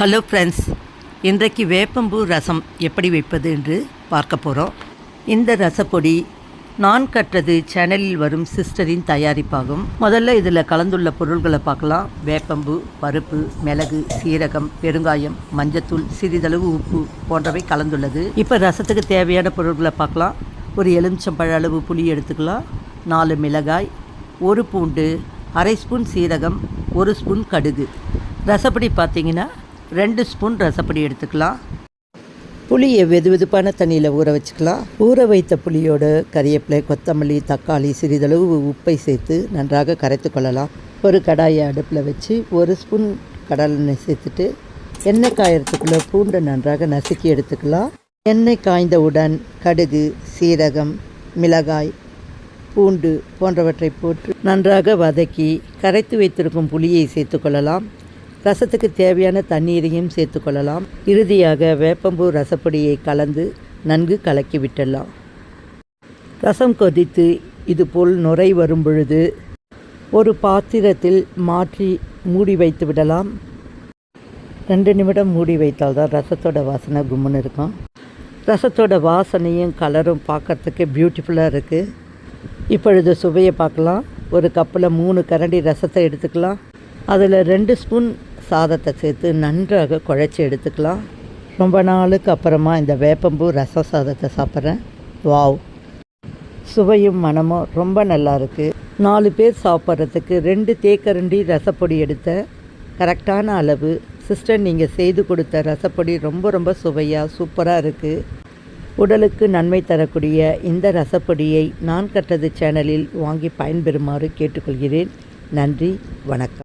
Hello friends இன்றைக்கு வேப்பம்பூ ரசம் எப்படி வைப்பது என்று பார்க்க போகிறோம் இந்த ரசப்பொடி நான் கற்றது சேனலில் வரும் சிஸ்டரின் தயாரிப்பாகும். முதல்ல இதில் கலந்துள்ள பொருள்களை பார்க்கலாம். வேப்பம்பூ பருப்பு மிளகு சீரகம் பெருங்காயம் மஞ்சத்தூள் சிறிதளவு உப்பு போன்றவை கலந்துள்ளது. இப்போ ரசத்துக்கு தேவையான பொருள்களை பார்க்கலாம். ஒரு எலுமிச்சம்பழ அளவு புளி எடுத்துக்கலாம். நாலு மிளகாய் ஒரு பூண்டு அரை ஸ்பூன் சீரகம் ஒரு ஸ்பூன் கடுகு. ரசப்பொடி பார்த்தீங்கன்னா ரெண்டு ஸ்பூன் ரசப்பொடி எடுத்துக்கலாம். புளியை வெது வெதுப்பான தண்ணியில் ஊற வச்சுக்கலாம். ஊற வைத்த புளியோட கறியப்பிலை கொத்தமல்லி தக்காளி சிறிதளவு உப்பை சேர்த்து நன்றாக கரைத்து கொள்ளலாம். ஒரு கடாயை அடுப்பில் வச்சு ஒரு ஸ்பூன் கடலெண்ணெய் சேர்த்துட்டு எண்ணெய் காயறதுக்குள்ளே பூண்டை நன்றாக நசுக்கி எடுத்துக்கலாம். எண்ணெய் காய்ந்தவுடன் கடுகு சீரகம் மிளகாய் பூண்டு போன்றவற்றை போட்டு நன்றாக வதக்கி கரைத்து வைத்திருக்கும் புளியை சேர்த்துக்கொள்ளலாம் ரசத்துக்கு தேவையான தண்ணீரையும் சேர்த்துக்கொள்ளலாம். இறுதியாக வேப்பம்பூ ரசப்பொடியை கலந்து நன்கு கலக்கி விட்டலாம் ரசம் கொதித்து இதுபோல் நுரை வரும் பொழுது ஒரு பாத்திரத்தில் மாற்றி மூடி வைத்து விடலாம். ரெண்டு நிமிடம் மூடி வைத்தால் தான் ரசத்தோட வாசனை கும்முன்னு இருக்கும். ரசத்தோட வாசனையும் கலரும் பார்க்குறதுக்கு பியூட்டிஃபுல்லாக இருக்குது இப்பொழுது சுவையை பார்க்கலாம். ஒரு கப்பில் மூணு கரண்டி ரசத்தை எடுத்துக்கலாம். அதில் ரெண்டு ஸ்பூன் சாதத்தை சேர்த்து நன்றாக குழைச்சி எடுத்துக்கலாம். ரொம்ப நாளுக்கு அப்புறமா இந்த வேப்பம்பூ ரச சாதத்தை சாப்பிட்றேன். வாவ். சுவையும் மனமும் ரொம்ப நல்லா இருக்குது நாலு பேர் சாப்பிட்றதுக்கு ரெண்டு தேக்கரண்டி ரசப்பொடி எடுத்த கரெக்டான அளவு. சிஸ்டர் நீங்கள் செய்து கொடுத்த ரசப்பொடி ரொம்ப ரொம்ப சுவையாக சூப்பராக இருக்குது உடலுக்கு நன்மை தரக்கூடிய இந்த ரசப்பொடியை நான் கற்றது சேனலில் வாங்கி பயன்பெறுமாறு கேட்டுக்கொள்கிறேன். நன்றி. வணக்கம்.